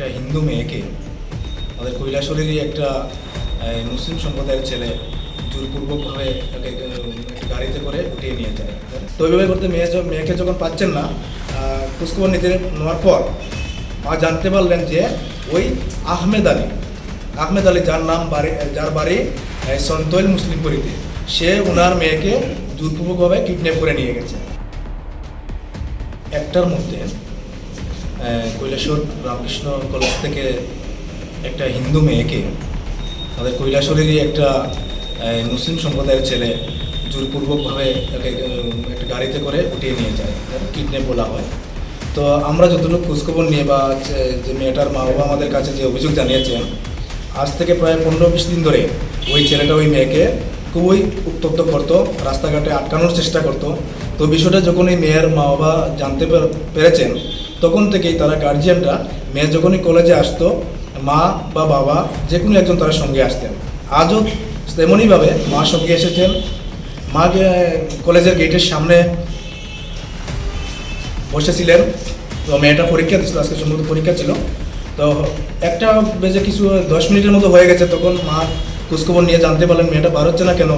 একটা হিন্দু মেয়েকে আমাদের কৈলাসরেরই একটা মুসলিম সম্প্রদায়ের ছেলে জোরপূর্বকভাবে তাকে গাড়িতে করে উঠিয়ে নিয়ে যায়। তো ওইভাবে করতে মেয়ে মেয়েকে যখন পাচ্ছেন না খোঁজখবর নিতে নেওয়ার পর মা জানতে পারলেন যে ওই আহমেদ আলী আহমেদ আলী যার নাম বাড়ি, যার বাড়ি সন্তৈল মুসলিমপুরিতে সে ওনার মেয়েকে জোরপূর্বকভাবে কিডন্যাপ করে নিয়ে গেছে। একটার মধ্যে কৈলাসর রামকৃষ্ণ কলেজ থেকে একটা হিন্দু মেয়েকে, আমাদের কৈলাসরেরই একটা মুসলিম সম্প্রদায়ের ছেলে জোরপূর্বকভাবে তাকে একটা গাড়িতে করে উঠিয়ে নিয়ে যায় কিডন্যাপ বলা হয়। তো আমরা যতটুকু খোঁজখবর নিয়ে বা, যে মেয়েটার মা বাবা আমাদের কাছে যে অভিযোগ জানিয়েছেন, আজ থেকে প্রায় পনেরো বিশ দিন ধরে ওই ছেলেটা ওই মেয়েকে খুবই উত্তপ্ত করতো, রাস্তাঘাটে আটকানোর চেষ্টা করতো। তো বিষয়টা যখন এই মেয়ের মা বাবা জানতে পেরেছেন, তখন থেকেই তারা গার্জিয়ানরা মেয়ে যখনই কলেজে আসতো, মা বা বাবা যে কোনো একজন তারা সঙ্গে আসতেন। আজও তেমনইভাবে মা সঙ্গে এসেছেন। মা কলেজের গেটের সামনে বসেছিলেন। তো মেয়েটা পরীক্ষা দিচ্ছিল আজকে সম্ভবত পরীক্ষা ছিল। তো একটা বেজে কিছু দশ মিনিটের মতো হয়ে গেছে, তখন মা খোঁজখবর নিয়ে জানতে পারলেন মেয়েটা বার হচ্ছে না কেন?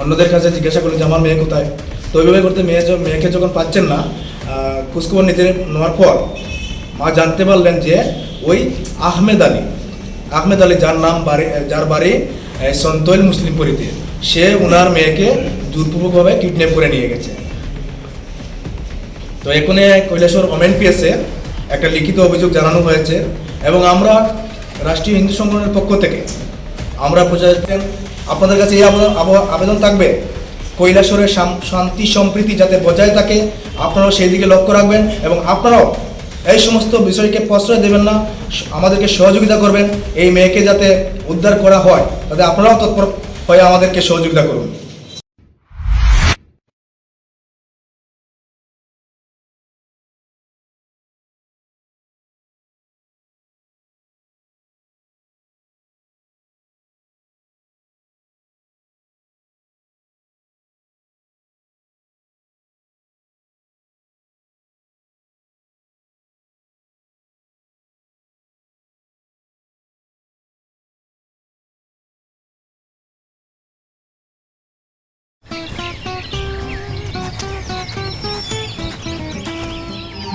অন্যদের কাছে জিজ্ঞাসা করলেন যে, আমার মেয়ে কোথায়? তো ওইভাবে করতে মেয়ে মেয়েকে যখন পাচ্ছেন না খোঁজখবর নিতে নেওয়ার পর মা জানতে পারলেন যে, ওই আহমেদ আলী আহমেদ আলী যার নাম বাড়ি, যার বাড়ি সন্তৈল মুসলিমপুরিতে সে ওনার মেয়েকে জোরপূর্বকভাবে কিডন্যাপ করে নিয়ে গেছে। তো এখানে কৈলাসর ওমেন পিএসে একটা লিখিত অভিযোগ জানানো হয়েছে এবং আমরা রাষ্ট্রীয় হিন্দু সংগঠনের পক্ষ থেকে আমরা প্রচারেন আপনাদের কাছে এই আবেদন- আব- আবেদন থাকবে। কৈলাসরের শান্তি সম্প্রীতি যাতে বজায় থাকে, আপনারাও সেই দিকে লক্ষ্য রাখবেন এবং আপনারাও এই সমস্ত বিষয়কে প্রশ্রয় দেবেন না আমাদেরকে সহযোগিতা করবেন, এই মেয়েকে যাতে উদ্ধার করা হয়, তাতে আপনারাও তৎপর হয়ে আমাদেরকে সহযোগিতা করুন।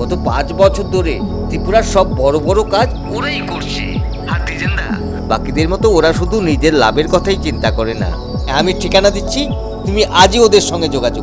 গত পাঁচ বছর ধরে ত্রিপুরার সব বড় বড় কাজ ওরাই করছে। বাকিদের মতো ওরা শুধু নিজের লাভের কথাই চিন্তা করে না। আমি ঠিকানা দিচ্ছি, তুমি আজই ওদের সঙ্গে যোগাযোগ